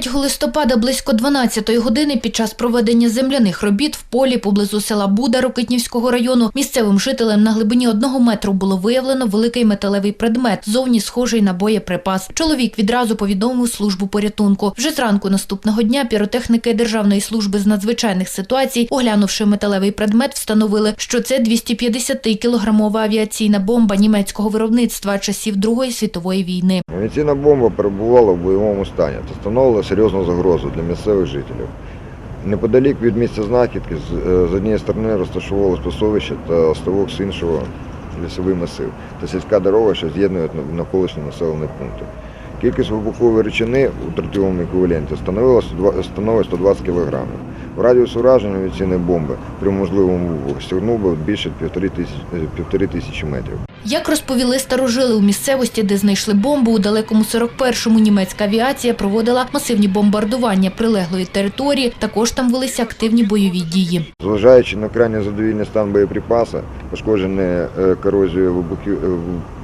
3 листопада близько 12 години під час проведення земляних робіт в полі поблизу села Буда Рокитнівського району місцевим жителям на глибині одного метру було виявлено великий металевий предмет, зовні схожий на боєприпас. Чоловік відразу повідомив службу порятунку. Вже зранку наступного дня піротехніки Державної служби з надзвичайних ситуацій, оглянувши металевий предмет, встановили, що це 250-кілограмова авіаційна бомба німецького виробництва часів Другої світової війни. Авіаційна бомба перебувала в бойовому стані та становила серйозну загрозу для місцевих жителів. Неподалік від місця знахідки з, е, однієї сторони розташовувалось пасовище та ставок з іншого лісовий масив та сільська дорога, що з'єднує навколишні населені пункти. Кількість вибухової речини у тротиловому еквіваленті становила 102 становить 120 кг. В радіус ураження авіаційної бомби при можливому вибуху сягнув би більше півтори е, півтори тисячі метрів. Як розповіли старожили у місцевості, де знайшли бомбу, у далекому 41-му німецька авіація проводила масивні бомбардування прилеглої території. Також там велися активні бойові дії. Зважаючи на крайне задовільний стан боєприпаса, пошкоджені е, корозією е,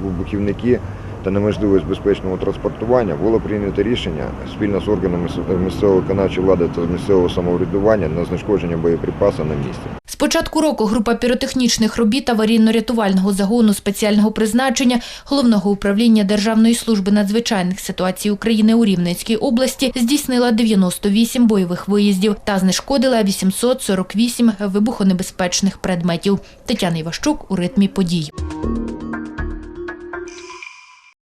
вибухівники та неможливість безпечного транспортування, було прийнято рішення спільно з органами місцевої виконавчої влади та місцевого самоврядування на знешкодження боєприпаса на місці. Початку року група піротехнічних робіт аварійно-рятувального загону спеціального призначення головного управління Державної служби надзвичайних ситуацій України у Рівненській області здійснила 98 бойових виїздів та знешкодила 848 вибухонебезпечних предметів. Тетяна Іващук у ритмі подій.